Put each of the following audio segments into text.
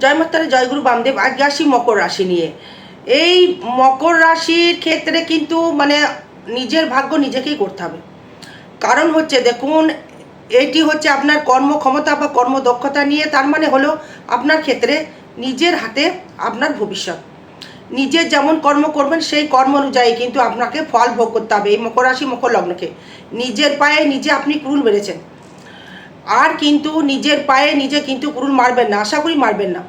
জয় মাতারে জয়গুরু বামদেব আজকে আসি মকর রাশি নিয়ে। এই মকর রাশির ক্ষেত্রে কিন্তু মানে নিজের ভাগ্য নিজেকেই করতে হবে। কারণ হচ্ছে দেখুন, এটি হচ্ছে আপনার কর্মক্ষমতা বা কর্মদক্ষতা নিয়ে, তার মানে হলো আপনার ক্ষেত্রে নিজের হাতে আপনার ভবিষ্যৎ। নিজের যেমন কর্ম করবেন, সেই কর্ম অনুযায়ী কিন্তু আপনাকে ফল ভোগ করতে হবে এই মকর রাশি, মকর লগ্নকে। নিজের পায়ে নিজে আপনি ক্রুল মেরেছেন। আর কিন্তু নিজের পায়ে নিজে কিন্তু কুরুল মারবেন না, আশা করি মারবেন না।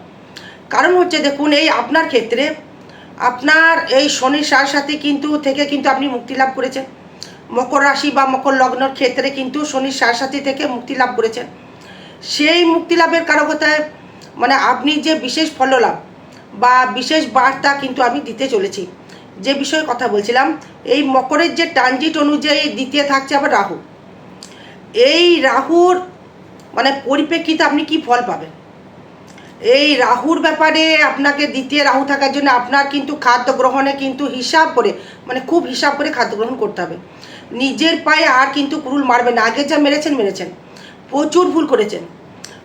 কারণ হচ্ছে দেখুন, এই আপনার ক্ষেত্রে আপনার এই শনির সার সাথে কিন্তু থেকে কিন্তু আপনি মুক্তি লাভ করেছেন। মকর রাশি বা মকর লগ্নর ক্ষেত্রে কিন্তু শনির সার সাথী থেকে মুক্তি লাভ করেছেন। সেই মুক্তি লাভের কারকতায় মানে আপনি যে বিশেষ ফললাভ বা বিশেষ বার্তা কিন্তু আমি দিতে চলেছি। যে বিষয়ে কথা বলছিলাম, এই মকরের যে ট্রানজিট অনুযায়ী দ্বিতীয় থাকছে আবার রাহু। এই রাহুর মানে পরিপ্রেক্ষিতে আপনি কি ফল পাবেন? এই রাহুর ব্যাপারে আপনাকে দ্বিতীয় রাহু থাকার জন্য আপনার কিন্তু খাদ্য গ্রহণে কিন্তু হিসাব করে মানে খুব হিসাব করে খাদ্য গ্রহণ করতে হবে। নিজের পায়ে আর কিন্তু কুরুল মারবেন আগে যা মেরেছেন মেরেছেন। প্রচুর ভুল করেছেন।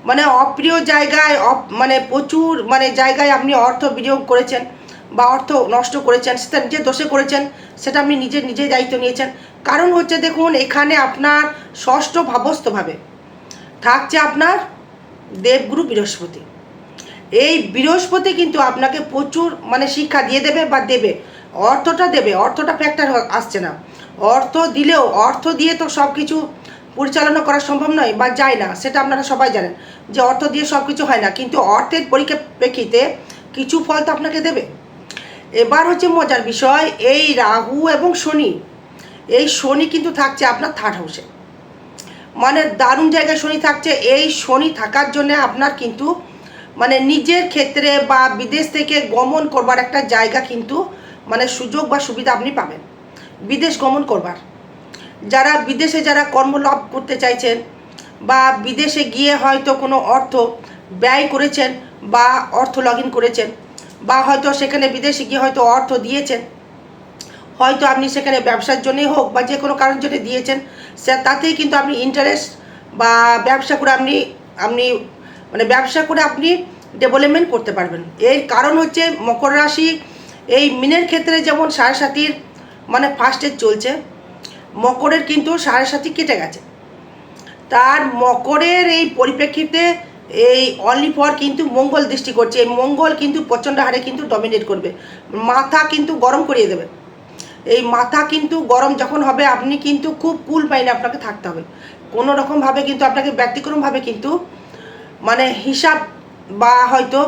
মানে অপ্রিয় জায়গায় অপ মানে প্রচুর মানে জায়গায় আপনি অর্থ বিনিয়োগ করেছেন বা অর্থ নষ্ট করেছেন, সেটা নিজের দোষে করেছেন, সেটা আপনি নিজের নিজের দায়িত্ব নিয়েছেন। কারণ হচ্ছে দেখুন, এখানে আপনার ষষ্ঠ ভাবস্থভাবে থাকছে আপনার দেবগুরু বৃহস্পতি। এই বৃহস্পতি কিন্তু আপনাকে প্রচুর মানে শিক্ষা দিয়ে দেবে বা দেবে। অর্থটা দেবে, অর্থটা ফ্যাক্টর আসছে না। অর্থ দিলেও, অর্থ দিয়ে তো সব কিছু পরিচালনা করা সম্ভব নয় বা যায় না, সেটা আপনারা সবাই জানেন। যে অর্থ দিয়ে সব কিছু হয় না, কিন্তু অর্থের পরিপ্রেক্ষিতে কিছু ফল তো আপনাকে দেবে। এবার হচ্ছে মজার বিষয়, এই রাহু এবং শনি। এই শনি কিন্তু থাকছে আপনার থার্ড হাউসে মানে দারুণ জায়গায় শনি থাকছে। এই শনি থাকার জন্য আপনার কিন্তু মানে নিজের ক্ষেত্রে বা বিদেশ থেকে গমন করবার একটা জায়গা কিন্তু মানে সুযোগ বা সুবিধা আপনি পাবেন। বিদেশ গমন করবার। যারা বিদেশে যারা কর্মলাভ করতে চাইছেন বা বিদেশে গিয়ে হয়তো কোনো অর্থ ব্যয় করেছেন বা অর্থ লগ করেছেন বা হয়তো সেখানে বিদেশে গিয়ে হয়তো অর্থ দিয়েছেন, হয়তো আপনি সেখানে ব্যবসার জন্যই হোক বা যে কোনো কারোর জন্য দিয়েছেন তাতেই কিন্তু আপনি ইন্টারেস্ট বা ব্যবসা করে আপনি আপনি মানে ব্যবসা করে আপনি ডেভেলপমেন্ট করতে পারবেন। এর কারণ হচ্ছে মকর রাশি এই মিনের ক্ষেত্রে যেমন সাড়ে সাতির মানে ফার্স্টে চলছে, মকরের কিন্তু সাড়ে সাতি কেটে গেছে। তার মকরের এই পরিপ্রেক্ষিতে এই অনলি ফর কিন্তু মঙ্গল দৃষ্টি করছে, এই মঙ্গল কিন্তু প্রচণ্ড হারে কিন্তু ডমিনেট করবে। মাথা কিন্তু গরম করিয়ে দেবে। এই মাথা কিন্তু গরম যখন হবে, আপনি কিন্তু খুব কুল পাইনে আপনাকে থাকতে হবে। কোনো রকমভাবে কিন্তু আপনাকে ব্যতিক্রমভাবে কিন্তু মানে হিসাব বা হয়তো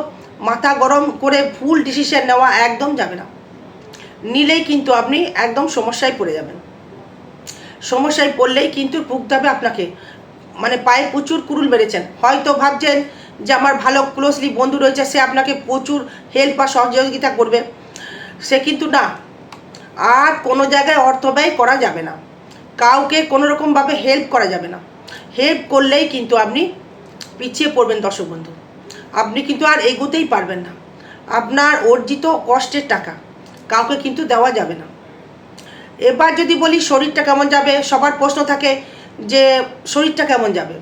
মাথা গরম করে ফুল ডিসিশন নেওয়া একদম যাবে না। নিলেই কিন্তু আপনি একদম সমস্যায় পড়ে যাবেন। সমস্যায় পড়লেই কিন্তু ভুগতে হবে আপনাকে। মানে পায়ে প্রচুর কুরুল মেরেছেন হয়তো ভাবছেন যে আমার ভালো ক্লোজলি বন্ধু রয়েছে, সে আপনাকে প্রচুর হেল্প বা সহযোগিতা করবে। সে কিন্তু না। আর কোনো জায়গায় অর্থ ব্যয় করা যাবে না। কাউকে কোনো রকমভাবে হেল্প করা যাবে না। হেল্প করলেই কিন্তু আপনি পিছিয়ে পড়বেন দর্শক বন্ধু। আপনি কিন্তু আর এগোতেই পারবেন না। আপনার অর্জিত কষ্টের টাকা কাউকে কিন্তু দেওয়া যাবে না। এবার যদি বলি শরীরটা কেমন যাবে, সবার প্রশ্ন থাকে যে শরীরটা কেমন যাবে?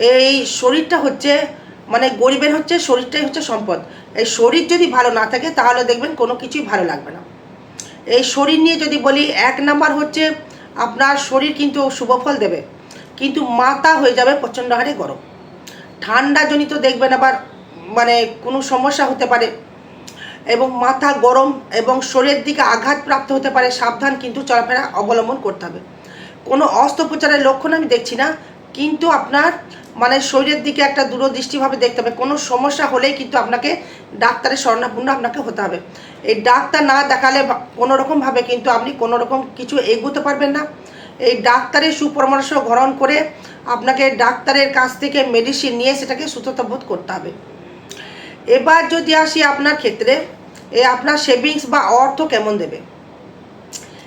এই শরীরটা হচ্ছে মানে গরিবের হচ্ছে, শরীরটাই হচ্ছে সম্পদ। এই শরীর যদি ভালো না থাকে, তাহলে দেখবেন কোনো কিছুই ভালো লাগবে না। এই শরীর নিয়ে যদি বলি, এক নাম্বার হচ্ছে আপনার শরীর কিন্তু শুভফল দেবে। কিন্তু মাথা হয়ে যাবে প্রচণ্ড হারে গরম। ঠান্ডাজনিত দেখবেন আবার মানে কোনো সমস্যা হতে পারে। এবং মাথা গরম এবং শরীরের দিকে আঘাতপ্রাপ্ত হতে পারে, সাবধান কিন্তু চলাফেরা অবলম্বন করতে হবে। কোনো অস্ত্রোপচারের লক্ষণ আমি দেখছি না, কিন্তু আপনার মানে শরীরের দিকে একটা দূরদৃষ্টিভাবে দেখতে হবে। কোনো সমস্যা হলেই কিন্তু আপনাকে ডাক্তারের স্বর্ণাপূর্ণ আপনাকে হতে হবে। এই ডাক্তার না দেখালে বা- কোনো রকমভাবে কিন্তু আপনি কোনো রকম কিছু এগোতে পারবেন না। এই ডাক্তারের সুপরামর্শ গ্রহণ করে আপনাকে ডাক্তারের কাছ থেকে মেডিসিন নিয়ে সেটাকে সুস্থতা বোধ করতে হবে। এবার যদি আসি আপনার ক্ষেত্রে, এ আপনার সেভিংস বা অর্থ কেমন দেবে?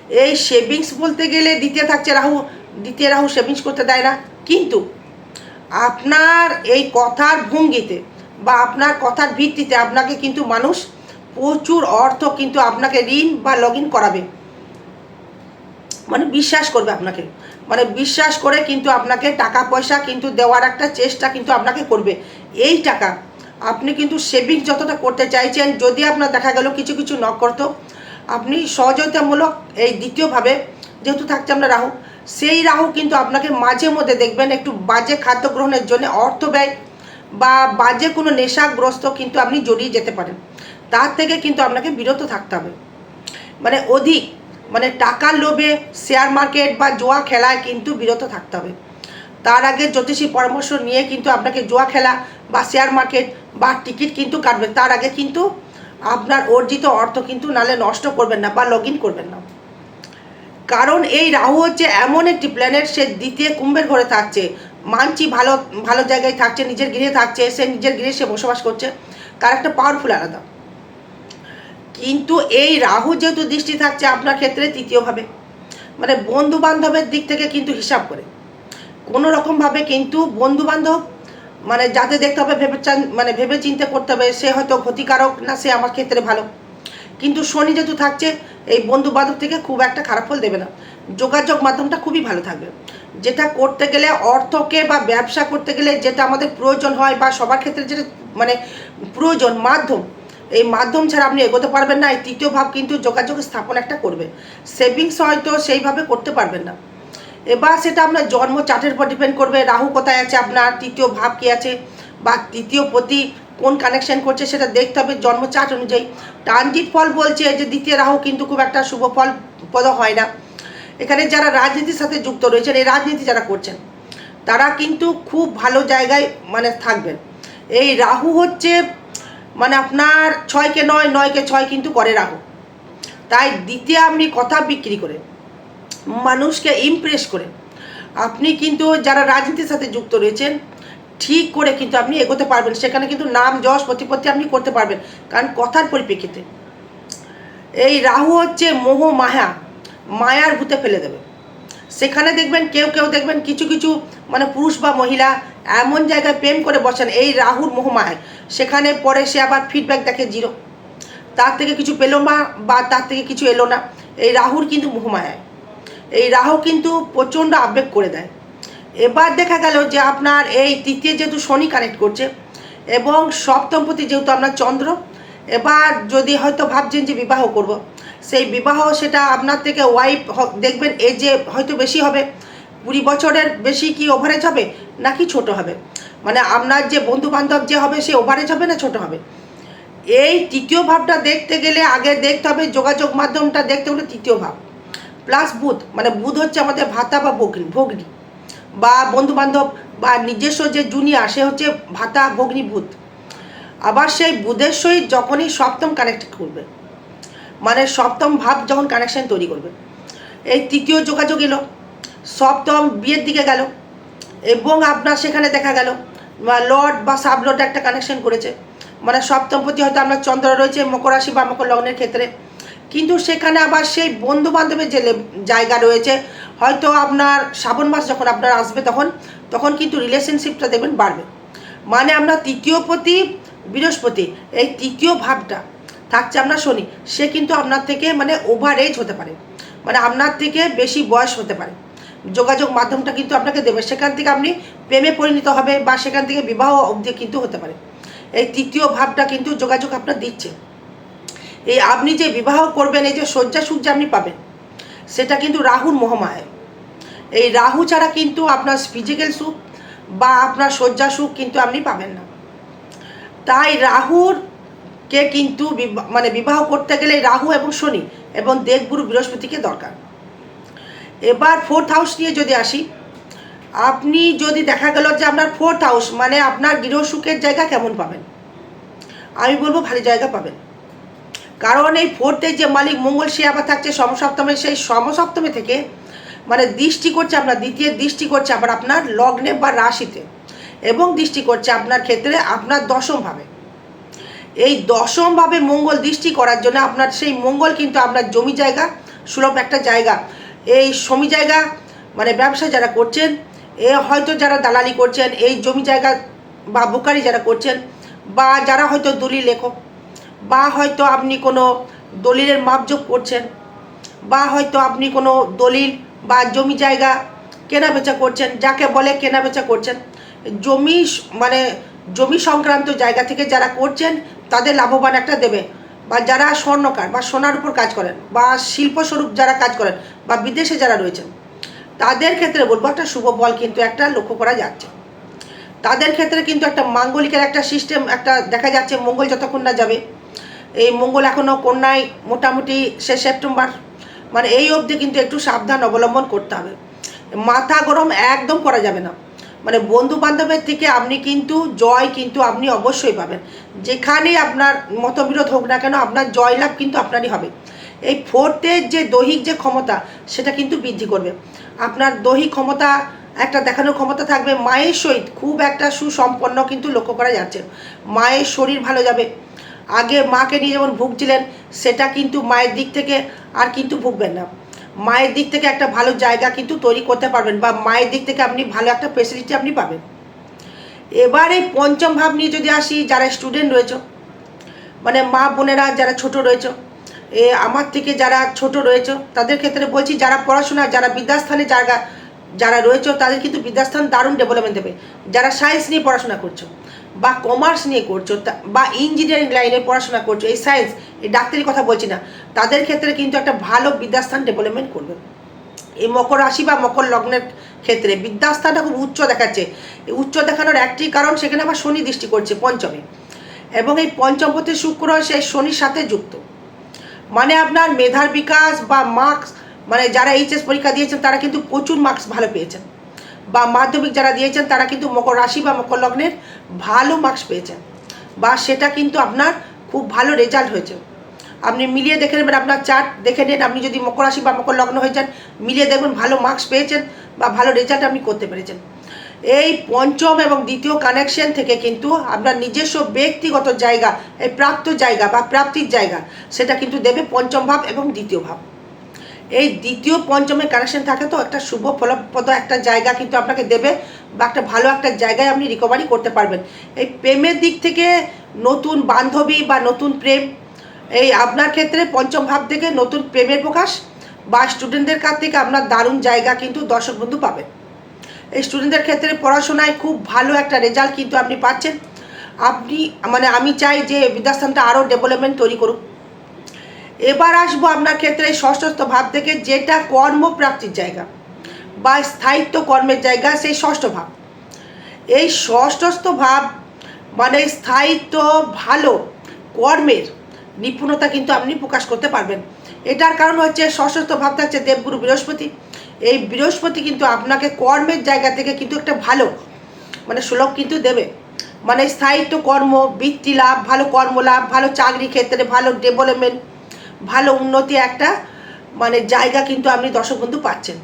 এই সেভিংস বলতে গেলে দ্বিতীয় থাকছে রাহু। দ্বিতীয় রাহু সেভিংস করতে দেয় না। কিন্তু আপনার এই কথার ভঙ্গিতে বা আপনার কথার ভিত্তিতে আপনাকে কিন্তু মানুষ প্রচুর অর্থ কিন্তু আপনাকে ঋণ বা লগ করাবে। মানে বিশ্বাস করবে আপনাকে। মানে বিশ্বাস করে কিন্তু আপনাকে টাকা পয়সা কিন্তু দেওয়ার একটা চেষ্টা কিন্তু আপনাকে করবে। এই টাকা আপনি কিন্তু সেভিং যতটা করতে চাইছেন, যদি আপনার দেখা গেল কিছু কিছু ন করতো, আপনি সহযোগিতামূলক এই দ্বিতীয়ভাবে যেহেতু থাকছে আমরা রাহু, সেই রাহু কিন্তু আপনাকে মাঝে মধ্যে দেখবেন একটু বাজে খাদ্য গ্রহণের জন্য অর্থ ব্যয় বা বাজে কোনো নেশাগ্রস্ত কিন্তু আপনি জড়িয়ে যেতে পারেন। তার থেকে কিন্তু আপনাকে বিরত থাকতে হবে। মানে অধিক মানে টাকার লোভে শেয়ার মার্কেট বা জোয়া খেলায় কিন্তু বিরত থাকতে হবে। তার আগে জ্যোতিষী পরামর্শ নিয়ে কিন্তু আপনাকে জোয়া খেলা বা শেয়ার মার্কেট বা টিকিট কিন্তু কাটবে। তার আগে কিন্তু আপনার অর্জিত অর্থ কিন্তু নালে নষ্ট করবেন না বা লগ করবেন না। কারণ এই রাহু হচ্ছে এমন একটি প্ল্যানেট সে দ্বিতীয় কুম্ভের ঘরে থাকছে। মানছি ভালো ভালো জায়গায় থাকছে, নিজের গৃহে থাকছে, সে নিজের গৃহে সে বসবাস করছে, তার একটা পাওয়ারফুল আলাদা। কিন্তু এই রাহু যেহেতু দৃষ্টি থাকছে আপনার ক্ষেত্রে তৃতীয়ভাবে মানে বন্ধু বান্ধবের দিক থেকে কিন্তু হিসাব করে। কোনো রকমভাবে কিন্তু বন্ধু বান্ধব মানে যাতে দেখতে হবে, ভেবে মানে ভেবে চিন্তে করতে হবে, সে হয়তো ক্ষতিকারক না, সে আমার ক্ষেত্রে ভালো। কিন্তু শনি যেহেতু থাকছে, এই বন্ধু বান্ধব থেকে খুব একটা খারাপ ফল দেবে না। যোগাযোগ মাধ্যমটা খুবই ভালো থাকবে। যেটা করতে গেলে অর্থকে বা ব্যবসা করতে গেলে যেটা আমাদের প্রয়োজন হয় বা সবার ক্ষেত্রে যেটা মানে প্রয়োজন, মাধ্যম, এই মাধ্যম ছাড়া আপনি এগোতে পারবেন না, এই তৃতীয় ভাব কিন্তু যোগাযোগ স্থাপন একটা করবে। সেভিংস হয়তো সেইভাবে করতে পারবেন না। এবার সেটা আপনার জন্ম চার্টের উপর ডিপেন্ড করবে, রাহু কোথায় আছে আপনার, তৃতীয় ভাব কি আছে, বা তৃতীয় প্রতি কোন কানেকশন করছে সেটা দেখতে হবে জন্ম চার্ট অনুযায়ী। ট্রানজিট ফল বলছে যে দ্বিতীয় রাহু কিন্তু খুব একটা শুভ ফল পদ হয় না। এখানে যারা রাজনীতির সাথে যুক্ত রয়েছেন, এই রাজনীতি যারা করছেন, তারা কিন্তু খুব ভালো জায়গায় মানে থাকবেন। এই রাহু হচ্ছে মানে আপনার ছয়কে নয়, নয়কে ছয় কিন্তু করে রাহু। তাই দ্বিতীয় আপনি কথা বিক্রি করে, মানুষকে ইমপ্রেস করে, আপনি কিন্তু যারা রাজনীতির সাথে যুক্ত রয়েছেন, ঠিক করে কিন্তু আপনি এগোতে পারবেন। সেখানে কিন্তু নাম, যশ, প্রতিপত্তি আপনি করতে পারবেন। কারণ কথার পরিপ্রেক্ষিতে, এই রাহু হচ্ছে মোহ মায়া। মায়ার ভূতে ফেলে দেবে। সেখানে দেখবেন, কেউ কেউ দেখবেন কিছু কিছু মানে পুরুষ বা মহিলা এমন জায়গায় প্রেম করে বসেন, এই রাহুর মোহমায়। সেখানে পরে সে আবার ফিডব্যাক দেখে জিরো তার থেকে কিছু পেল না বা তার থেকে কিছু এলো না। এই রাহুর কিন্তু মোহমায়ায় এই রাহু কিন্তু প্রচণ্ড আবেগ করে দেয়। এবার দেখা গেল যে আপনার এই তৃতীয় যেহেতু শনি কানেক্ট করছে এবং সপ্তমপতি যেহেতু আপনার চন্দ্র, এবার যদি হয়তো ভাবছেন যে বিবাহ করব। সেই বিবাহ সেটা আপনার থেকে ওয়াইফ দেখবেন এই যে হয়তো বেশি হবে, কুড়ি বছরের বেশি কি ওভারেজ হবে নাকি ছোট হবে? মানে আপনার যে বন্ধু বান্ধব যে হবে সে ওভারেজ হবে না ছোট হবে? এই তৃতীয় ভাবটা দেখতে গেলে আগে দেখতে হবে, যোগাযোগ মাধ্যমটা দেখতে হলে তৃতীয় ভাব। প্লাস বুধ মানে বুধ হচ্ছে আমাদের ভাতা বা ভগ্নি ভগ্নি বা বন্ধু বান্ধব বা নিজস্ব যে জুনিয়র সে হচ্ছে ভাতা, ভগ্নি, বুধ। আবার সেই বুধের সহিত যখনই সপ্তম কানেক্ট করবে। মানে সপ্তম ভাব যখন কানেকশন তৈরি করবে। এই তৃতীয় যোগাযোগ এলো, সপ্তম বিয়ের দিকে গেল এবং আপনার সেখানে দেখা গেল, বা লর্ড বা সাব লর্ড একটা কানেকশন করেছে। মানে সপ্তমপতি হয়তো আপনার চন্দ্র রয়েছে, মকর রাশি বা মকর লগ্নের ক্ষেত্রে। কিন্তু সেখানে আবার সেই বন্ধু বান্ধবের যে জায়গা রয়েছে, হয়তো আপনার শ্রাবণ মাস যখন আপনার আসবে তখন তখন কিন্তু রিলেশনশিপটা দেখবেন বাড়বে। মানে আমরা তৃতীয় প্রতি বৃহস্পতি, এই তৃতীয় ভাবটা থাকছে আপনার শনি, সে কিন্তু আপনার থেকে মানে ওভার এজ হতে পারে। মানে আপনার থেকে বেশি বয়স হতে পারে। যোগাযোগ মাধ্যমটা কিন্তু আপনাকে দেবে। সেখান থেকে আপনি প্রেমে পরিণত হবে বা সেখান থেকে বিবাহ অবধি কিন্তু হতে পারে। এই তৃতীয় ভাবটা কিন্তু যোগাযোগ আপনার দিচ্ছে। এই আপনি যে বিবাহ করবেন, এই যে শয্যা সূর্য আপনি পাবেন, সেটা কিন্তু রাহুর মহামায়। এই রাহু ছাড়া কিন্তু আপনার ফিজিক্যাল সুখ বা আপনার শয্যা সুখ কিন্তু আপনি পাবেন না। তাই রাহুর কে কিন্তু মানে বিবাহ করতে গেলে রাহু এবং শনি এবং দেবগুরু বৃহস্পতিকে দরকার। এবার ফোর্থ হাউস নিয়ে যদি আসি, আপনি যদি দেখা গেল যে আপনার ফোর্থ হাউস মানে আপনার গৃহসুখের জায়গা কেমন পাবেন? আমি বলব ভালো জায়গা পাবেন। কারণ এই ফোর্থে যে মালিক মঙ্গল, সে আবার থাকছে সমসপ্তমে, সেই সমসপ্তমে থেকে মানে দৃষ্টি করছে আপনার, দ্বিতীয় দৃষ্টি করছে আবার আপনার লগ্নে বা রাশিতে এবং দৃষ্টি করছে আপনার ক্ষেত্রে আপনার দশমভাবে এই দশমভাবে মঙ্গল দৃষ্টি করার জন্য আপনার সেই মঙ্গল কিন্তু আপনার জমি জায়গা, সুলভ একটা জায়গা। এই জমি জায়গা মানে ব্যবসা যারা করছেন, এ হয়তো যারা দালালি করছেন, এই জমি জায়গা বা বুকারি যারা করছেন, বা যারা হয়তো দলিল লেখক, বা হয়তো আপনি কোনো দলিলের মাপজোপ করছেন, বা হয়তো আপনি কোনো দলিল বা জমি জায়গা কেনা বেচা করছেন, যাকে বলে কেনা বেচা করছেন, জমি মানে জমি সংক্রান্ত জায়গা থেকে যারা করছেন তাদের লাভবান একটা দেবে। বা যারা স্বর্ণকার বা সোনার উপর কাজ করেন বা শিল্পস্বরূপ যারা কাজ করেন বা বিদেশে যারা রয়েছেন, তাদের ক্ষেত্রে বলব একটা শুভ ফল কিন্তু একটা লক্ষ্য করা যাচ্ছে। তাদের ক্ষেত্রে কিন্তু একটা মাঙ্গলিকের একটা সিস্টেম একটা দেখা যাচ্ছে মঙ্গল যতক্ষণ না যাবে। এই মঙ্গল এখনও কন্যায় মোটামুটি শেষ সেপ্টেম্বর মানে এই অবধি কিন্তু একটু সাবধান অবলম্বন করতে হবে। মাথা গরম একদম করা যাবে না। মানে বন্ধু বান্ধবের থেকে আপনি কিন্তু জয় কিন্তু আপনি অবশ্যই পাবেন। যেখানেই আপনার মতবিরোধ হোক না কেন, আপনার জয়লাভ কিন্তু আপনারই হবে। এই ফোর্থের যে দৈহিক যে ক্ষমতা, সেটা কিন্তু বৃদ্ধি করবে। আপনার দৈহিক ক্ষমতা, একটা দেখানোর ক্ষমতা থাকবে। মায়ের সহিত খুব একটা সুসম্পন্ন কিন্তু লক্ষ্য করা যাচ্ছে। মায়ের শরীর ভালো যাবে। আগে মাকে নিয়ে যেমন ভুগছিলেন, সেটা কিন্তু মায়ের দিক থেকে আর কিন্তু ভুগবেন না। মায়ের দিক থেকে একটা ভালো জায়গা কিন্তু তৈরি করতে পারবেন বা মায়ের দিক থেকে আপনি ভালো একটা ফেসিলিটি আপনি পাবেন। এবার পঞ্চম ভাব নিয়ে যদি আসি, যারা স্টুডেন্ট রয়েছে মানে মা বোনেরা যারা ছোট রয়েছে, এ আমার থেকে যারা ছোট রয়েছে, তাদের ক্ষেত্রে বলছি যারা পড়াশোনা, যারা বিদ্যাস্থানে জায়গা, যারা রয়েছে, তাদের কিন্তু বিদ্যাস্থান দারুণ ডেভেলপমেন্ট দেবে। যারা সায়েন্স নিয়ে পড়াশোনা করছ বা কমার্স নিয়ে করছ বা ইঞ্জিনিয়ারিং লাইনে পড়াশোনা করছ, এই সায়েন্স এই ডাক্তারি কথা বলছি না। তাদের ক্ষেত্রে কিন্তু একটা ভালো বিদ্যাস্থান ডেভেলপমেন্ট করবে। এই মকর রাশি বা মকর লগ্নের ক্ষেত্রে বিদ্যাস্থানটা খুব উচ্চ দেখাচ্ছে। উচ্চ দেখানোর একটি কারণ সেখানে আবার শনি দৃষ্টি করছে পঞ্চমে। এবং এই পঞ্চমপতি শুক্র সেই শনির সাথে যুক্ত। মানে আপনার মেধার বিকাশ বা মার্কস মানে যারা এইচএস পরীক্ষা দিয়েছেন তারা কিন্তু প্রচুর মার্কস ভালো পেয়েছেন। বা মাধ্যমিক যারা দিয়েছেন তারা কিন্তু মকর রাশি বা মকর লগ্নের ভালো মার্কস পেয়েছেন। বা সেটা কিন্তু আপনার খুব ভালো রেজাল্ট হয়েছে। আপনি মিলিয়ে দেখে নেবেন, আপনার চার্ট দেখে নেন। আপনি যদি মকর রাশি বা মকর লগ্ন হয়ে যান, মিলিয়ে দেখবেন ভালো মার্কস পেয়েছেন বা ভালো রেজাল্ট আপনি করতে পেরেছেন। এই পঞ্চম এবং দ্বিতীয় কানেকশন থেকে কিন্তু আপনার নিজস্ব ব্যক্তিগত জায়গা, এই প্রাপ্ত জায়গা বা প্রাপ্তির জায়গা, সেটা কিন্তু দেবে পঞ্চম ভাব এবং দ্বিতীয় ভাব। এই দ্বিতীয় পঞ্চমের কানেকশন থাকে তো, একটা শুভ ফলপ্রদ একটা জায়গা কিন্তু আপনাকে দেবে বা একটা ভালো একটা জায়গায় আপনি রিকভারি করতে পারবেন। এই প্রেমের দিক থেকে নতুন বান্ধবী বা নতুন প্রেম এই আপনার ক্ষেত্রে পঞ্চম ভাব থেকে নতুন প্রেমের প্রকাশ বা স্টুডেন্টদের কাছ থেকে আপনার দারুণ জায়গা কিন্তু দর্শক বন্ধু পাবেন এই স্টুডেন্টদের ক্ষেত্রে পড়াশোনায় খুব ভালো একটা রেজাল্ট কিন্তু আপনি পাচ্ছেন। আপনি মানে আমি চাই যে বিদ্যাস্থানটা আরও ডেভেলপমেন্ট তৈরি করুক। এবার আসব আপনার ক্ষেত্রে ষষ্ঠস্থ ভাব থেকে যেটা কর্মপ্রাপ্তির জায়গা বা স্থায়িত্ব কর্মের জায়গা, সেই ষষ্ঠ ভাব। এই ষষ্ঠস্থ ভাব মানে স্থায়িত্ব ভালো কর্মের নিপুণতা কিন্তু আপনি প্রকাশ করতে পারবেন। এটার কারণ হচ্ছে সশস্ত্র ভাব থাকছে দেবগুরু বৃহস্পতি। এই বৃহস্পতি কিন্তু আপনাকে কর্মের জায়গা থেকে কিন্তু একটা ভালো মানে সুলভ কিন্তু দেবে। মানে স্থায়িত্ব, কর্ম, বৃত্তি লাভ, ভালো কর্মলাভ ভালো চাকরি ক্ষেত্রে, ভালো ডেভেলপমেন্ট ভালো উন্নতি একটা মানে জায়গা কিন্তু আপনি দর্শক বন্ধু পাচ্ছেন।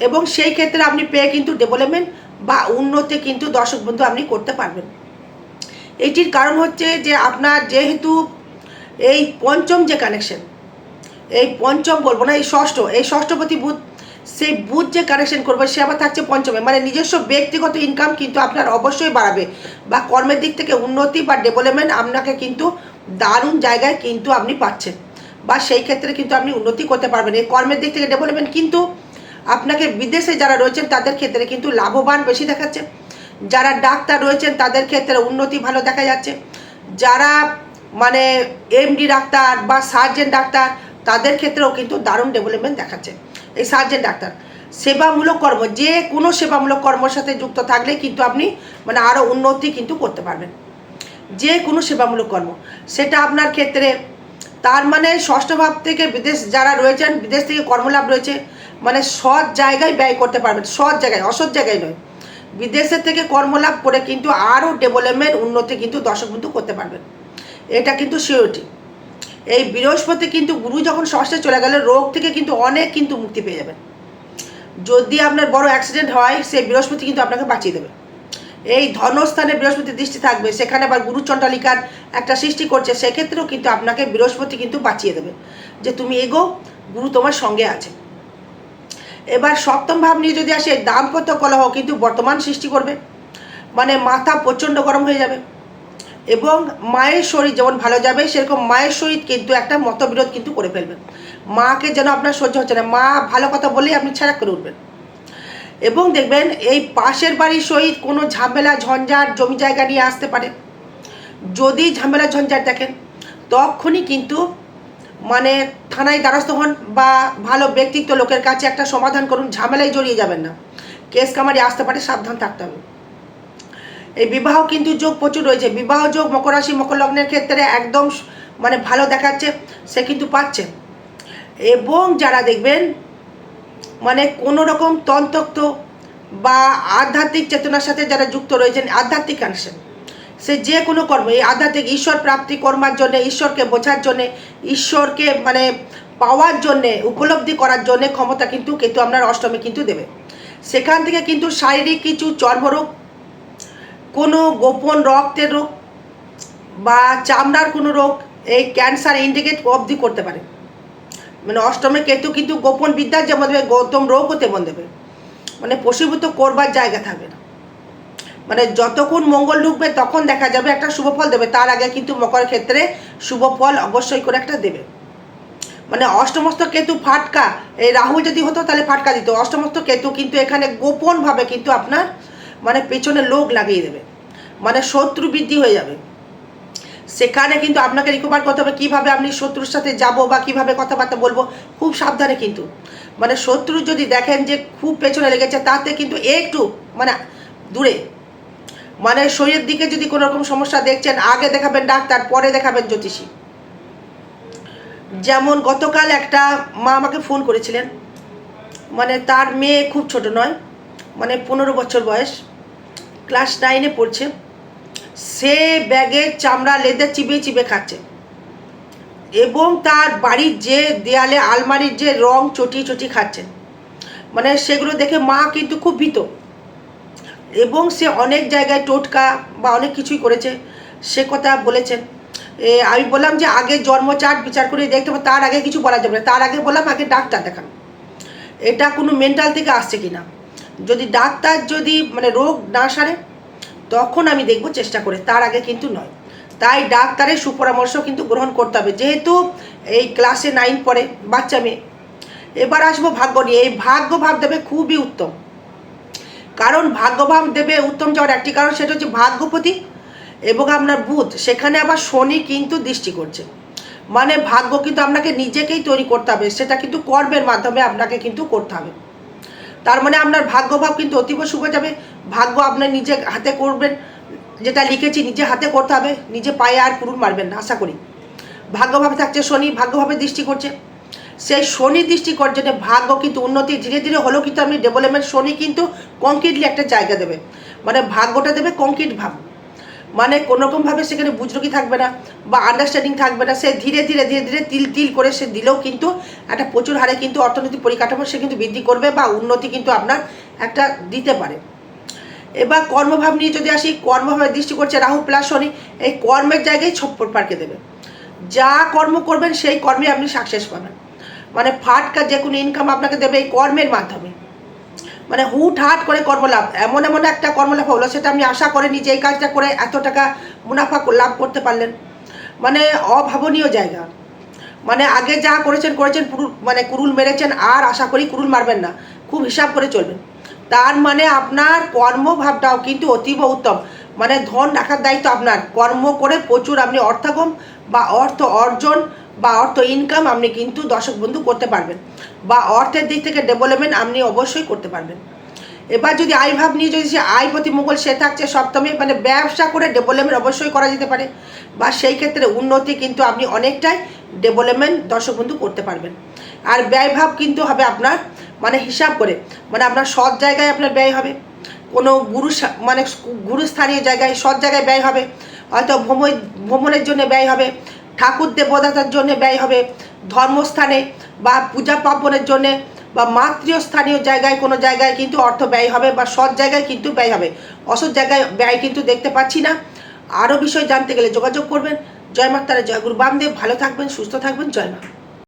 এবং সেই ক্ষেত্রে আপনি পেয়ে কিন্তু ডেভেলপমেন্ট বা উন্নতি কিন্তু দর্শক বন্ধু আপনি করতে পারবেন। এটির কারণ হচ্ছে যে আপনার যেহেতু এই পঞ্চম যে কানেকশন এই পঞ্চম বলব না, এই ষষ্ঠ, এই ষষ্ঠপতি বুধ, সেই বুধ যে কানেকশন করবে, সে আবার থাকছে পঞ্চমে। মানে নিজস্ব ব্যক্তিগত ইনকাম কিন্তু আপনার অবশ্যই বাড়াবে বা কর্মের দিক থেকে উন্নতি বা ডেভেলপমেন্ট আপনাকে কিন্তু দারুণ জায়গায় কিন্তু আপনি পাচ্ছেন বা সেই ক্ষেত্রে কিন্তু আপনি উন্নতি করতে পারবেন। এই কর্মের দিক থেকে ডেভেলপমেন্ট কিন্তু আপনাকে বিদেশে যারা রয়েছেন, তাদের ক্ষেত্রে কিন্তু লাভবান বেশি দেখাচ্ছে। যারা ডাক্তার রয়েছেন, তাদের ক্ষেত্রে উন্নতি ভালো দেখা যাচ্ছে। যারা মানে এমডি ডাক্তার বা সার্জেন ডাক্তার, তাদের ক্ষেত্রেও কিন্তু দারুণ ডেভেলপমেন্ট দেখাচ্ছে। এই সার্জেন ডাক্তার, সেবামূলক কর্ম, যে কোনো সেবামূলক কর্মের সাথে যুক্ত থাকলে কিন্তু আপনি মানে আরও উন্নতি কিন্তু করতে পারবেন। যে কোনো সেবামূলক কর্ম, সেটা আপনার ক্ষেত্রে, তার মানে ষষ্ঠ ভাব থেকে বিদেশ যারা রয়েছেন, বিদেশ থেকে কর্মলাভ রয়েছে মানে সৎ জায়গায় ব্যয় করতে পারবেন। সৎ জায়গায়, অসৎ জায়গায় নয়। বিদেশের থেকে কর্মলাভ করে কিন্তু আরও ডেভেলপমেন্ট উন্নতি কিন্তু দর্শক বন্ধু করতে পারবেন। এটা কিন্তু সিওরিটি এই বৃহস্পতি কিন্তু গুরু যখন ষষ্ঠে চলে গেলে, রোগ থেকে কিন্তু অনেক কিন্তু মুক্তি পেয়ে যাবেন। যদি আপনার বড় অ্যাক্সিডেন্ট হয়, সেই বৃহস্পতি কিন্তু আপনাকে বাঁচিয়ে দেবে। এই ধনস্থানে বৃহস্পতি দৃষ্টি থাকবে, সেখানে আবার গুরু চণ্ডালিকার একটা সৃষ্টি করছে, সেক্ষেত্রেও কিন্তু আপনাকে বৃহস্পতি কিন্তু বাঁচিয়ে দেবে। যে তুমি এগো, গুরু তোমার সঙ্গে আছে। এবার সপ্তম ভাব নিয়ে যদি আসে, দাম্পত্য কলহ কিন্তু বর্তমান সৃষ্টি করবে। মানে মাথা প্রচণ্ড গরম হয়ে যাবে। এবং মায়ের শরীর যেমন ভালো যাবে, সেরকম মায়ের শরীর কিন্তু একটা মতবিরোধ কিন্তু করে ফেলবেন মাকে যেন আপনার সহ্য হচ্ছে না। মা ভালো কথা বলেই আপনি ছাড়া করে উঠবেন। এবং দেখবেন এই পাশের বাড়ির সহিত কোনো ঝামেলা, ঝঞ্ঝাট, জমি জায়গা নিয়ে আসতে পারে। যদি ঝামেলা, ঝঞ্ঝাট দেখেন, তখনই কিন্তু মানে থানায় দ্বারস্থ হন বা ভালো ব্যক্তিত্ব লোকের কাছে একটা সমাধান করুন। ঝামেলায় জড়িয়ে যাবেন না। কেস কামারি আসতে পারে, সাবধান থাকতে হবে। এই বিবাহ কিন্তু যোগ প্রচুর রয়েছে। বিবাহ যোগ মকর রাশি, মকর লগ্নের ক্ষেত্রে একদম মানে ভালো দেখাচ্ছে, সে কিন্তু পাচ্ছে। এবং যারা দেখবেন মানে কোনো রকম তন্ত্রক্ত বা আধ্যাত্মিক চেতনার সাথে যারা যুক্ত রয়েছেন, আধ্যাত্মিক কানেকশন সে যে কোনো কর্ম, এই আধ্যাত্মিক ঈশ্বর প্রাপ্তি কর্মার জন্য, ঈশ্বরকে বোঝার জন্যে, ঈশ্বরকে মানে পাওয়ার জন্যে, উপলব্ধি করার জন্যে ক্ষমতা কিন্তু কেতু আপনার অষ্টমে কিন্তু দেবে। সেখান থেকে কিন্তু শারীরিক কিছু চর্মরোগ কোনো গোপন রক্তের রোগ বা চামড়ার কোনো রোগ এই ক্যান্সার ইন্ডিকেট অবধি করতে পারে। মানে অষ্টমে কেতু কিন্তু গোপন বিদ্যার যেমন দেবে, গৌতম রোগও তেমন দেবে। মানে পশীভূত করবার জায়গা থাকবে না। মানে যতক্ষণ মঙ্গল ঢুকবে তখন দেখা যাবে একটা শুভ ফল দেবে, তার আগে কিন্তু মকর ক্ষেত্রে শুভ ফল অবশ্যই করে একটা দেবে। মানে অষ্টমস্ত কেতু ফাটকা, এই রাহু যদি হতো তাহলে ফাটকা দিত। অষ্টমস্ত কেতু কিন্তু এখানে গোপনভাবে কিন্তু আপনার মানে পেছনে লোক লাগিয়ে দেবে। মানে শত্রু বৃদ্ধি হয়ে যাবে। সেখানে কিন্তু আপনাকে রিকভার করতে হবে কীভাবে আপনি শত্রুর সাথে যাব বা কীভাবে কথাবার্তা বলব, খুব সাবধানে কিন্তু। মানে শত্রু যদি দেখেন যে খুব পেছনে লেগেছে, তাতে কিন্তু একটু মানে দূরে। মানে শরীরের দিকে যদি কোনো রকম সমস্যা দেখছেন, আগে দেখাবেন ডাক্তার, পরে দেখাবেন জ্যোতিষী। যেমন গতকাল একটা মা আমাকে ফোন করেছিলেন। মানে তার মেয়ে খুব ছোট নয় মানে পনেরো বছর বয়স। ক্লাস নাইনে পড়ছে, সে ব্যাগে চামড়া লেদের চিবিয়ে চিবিয়ে খাচ্ছে। এবং তার বাড়ির যে দেয়ালে আলমারির যে রং চটিয়ে চটিয়ে খাচ্ছে। মানে সেগুলো দেখে মা কিন্তু খুব ভীত। এবং সে অনেক জায়গায় টোটকা বা অনেক কিছুই করেছে। সে কথা বলেছেন। আমি বললাম যে আগে জন্মচাট বিচার করে দেখতে হবে, তার আগে কিছু বলা যাবে না। তার আগে বললাম, আগে ডাক্তার দেখান। এটা কোনো মেন্টাল থেকে আসছে কিনা? যদি ডাক্তার যদি মানে রোগ না সারে, তখন আমি দেখব চেষ্টা করে। তার আগে কিন্তু নয়। তাই ডাক্তারের সুপরামর্শ কিন্তু গ্রহণ করতে হবে। যেহেতু এই ক্লাসে নাইন পড়ে বাচ্চা মেয়ে, এবার আসব ভাগ্য নিয়ে। এই ভাগ্য ভাব দেবে খুবই উত্তম। কারণ ভাগ্যভাব দেবে উত্তম যাওয়ার একটি কারণ সেটা হচ্ছে ভাগ্যপতি এবং আপনার বুধ। সেখানে আবার শনি কিন্তু দৃষ্টি করছে। মানে ভাগ্য কিন্তু আপনাকে নিজেকেই তৈরি করতে হবে। সেটা কিন্তু কর্মের মাধ্যমে আপনাকে কিন্তু করতে হবে। তার মানে আপনার ভাগ্যভাব কিন্তু অতীব শুভ যাবে। ভাগ্য আপনার নিজে হাতে করবেন, যেটা লিখেছি নিজে হাতে করতে হবে, নিজে পায়ে আর কুরুন মারবেন না, আশা করি। ভাগ্যভাবে থাকছে শনি, ভাগ্যভাবে দৃষ্টি করছে। সেই শনি দৃষ্টি জন্য ভাগ্য কিন্তু উন্নতি, ধীরে ধীরে হলেও কিন্তু আপনি ডেভেলপমেন্ট শনি কিন্তু কংক্রিটলি একটা জায়গা দেবে। মানে ভাগ্যটা দেবে কংক্রিট ভাব। মানে কোনোরকমভাবে সেখানে বুজরুকি থাকবে না বা আন্ডারস্ট্যান্ডিং থাকবে না, সে ধীরে ধীরে ধীরে ধীরে তিল তিল করে সে দিলেও কিন্তু একটা প্রচুর হারে কিন্তু অর্থনৈতিক পরিকাঠামো সে কিন্তু বৃদ্ধি করবে বা উন্নতি কিন্তু আপনার একটা দিতে পারে। এবার কর্মভাব নিয়ে যদি আসি কর্মভাবে দৃষ্টি করছে রাহু প্লাস শনি, এই কর্মের জায়গায় ছপ্পর পার্কে দেবে। যা কর্ম করবেন সেই কর্মে আপনি সাকসেস পাবেন। মানে ফাটকা যে কোনো ইনকাম আপনাকে দেবে এই কর্মের মাধ্যমে। মানে হুট হাট করে কর্মলাভ, এমন এমন একটা কর্মলাভ হলো, সেটা আমি আশা করিনি যে এই কাজটা করে এত টাকা মুনাফা লাভ করতে পারলেন। মানে অভাবনীয় জায়গা। মানে আগে যা করেছেন করেছেন মানে কুরুল মেরেছেন, আর আশা করি কুরুল মারবেন না। খুব হিসাব করে চলবেন তার মানে আপনার কর্মভাবটাও কিন্তু অতীব উত্তম। মানে ধন রাখার দায়িত্ব আপনার। কর্ম করে প্রচুর আপনি অর্থাগম বা অর্থ অর্জন বা অর্থ ইনকাম আপনি কিন্তু দর্শক বন্ধু করতে পারবেন। বা অর্থের দিক থেকে ডেভেলপমেন্ট আপনি অবশ্যই করতে পারবেন। এবার যদি আয় ভাব নিয়ে যদি সে আয় প্রতি মুঘল সে থাকছে, সপ্তমে মানে ব্যবসা করে ডেভেলপমেন্ট অবশ্যই করা যেতে পারে। বা সেই ক্ষেত্রে উন্নতি কিন্তু আপনি অনেকটাই ডেভেলপমেন্ট দর্শক বন্ধু করতে পারবেন। আর ব্যয়ভাব কিন্তু হবে আপনার মানে হিসাব করে। মানে আপনার সৎ জায়গায় আপনার ব্যয় হবে। কোনো গুরু মানে গুরুস্থানীয় জায়গায় সৎ জায়গায় ব্যয় হবে। হয়তো ভ্রমণ, ভ্রমণের জন্য ব্যয় হবে। ঠাকুর দেবতার জন্য ব্যয় হবে, ধর্মস্থানে বা পূজা পার্বণের জন্যে বা মাতৃস্থানীয় জায়গায় কোনো জায়গায় কিন্তু অর্থ ব্যয় হবে বা সৎ জায়গায় কিন্তু ব্যয় হবে। অসৎ জায়গায় ব্যয় কিন্তু দেখতে পাচ্ছি না। আরও বিষয় জানতে গেলে যোগাযোগ করবেন। জয় মাতারা, জয় গুরু বামদেব। ভালো থাকবেন, সুস্থ থাকবেন। জয় মা।